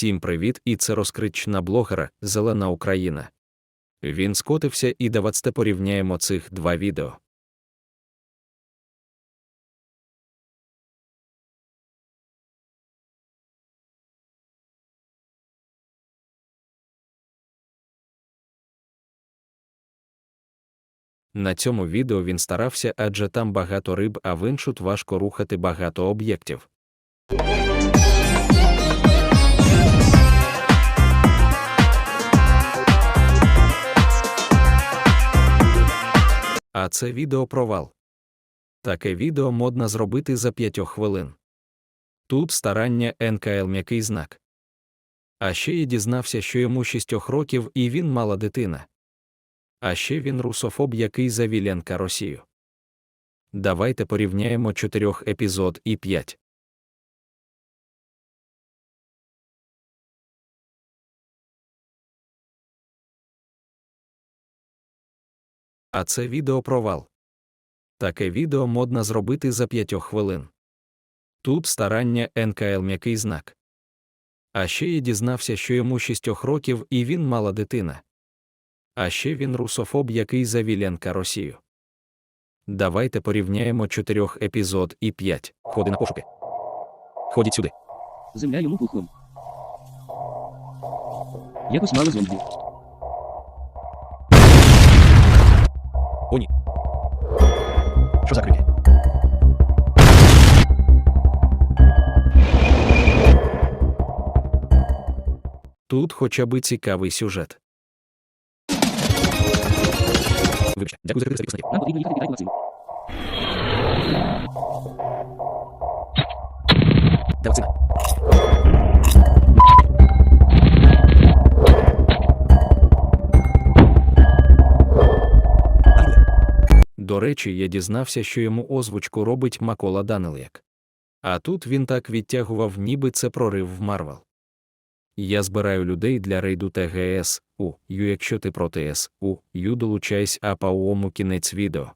Всім привіт! І це розкрична блогера Зелена Україна. Він скотився і давайте порівняємо цих два відео. На цьому відео він старався, адже там багато риб, а в іншут важко рухати багато об'єктів. А це відео провал. Таке відео модно зробити за 5 хвилин. Тут старання НКЛ м'який знак. А ще я дізнався, що йому 6 років і він мала дитина. А ще він русофоб, який завіленка Росію. Давайте порівняємо 4 епізод і 5. А це відео провал. Таке відео модно зробити за 5 хвилин. Тут старання НКЛ м'який знак. А ще я дізнався, що йому 6 років і він мала дитина. А ще він русофоб, який за Віленка Росію. Давайте порівняємо 4 епізод і 5. Ходи на пошуки. Ходіть сюди. Земля йому пухом. Якось мало зомбі. О, ні. Що за крики? Тут хоча би цікавий сюжет. Вибачте, дякую за крики записаних. Нам потрібно їхати підайку Максим. Де вакцина? До речі, я дізнався, що йому озвучку робить Макола Данил'як. А тут він так відтягував, ніби це прорив в Марвел. Я збираю людей для рейду ТГС у Ю, якщо ти проти С у Ю долучайся, а по ОМу кінець відео.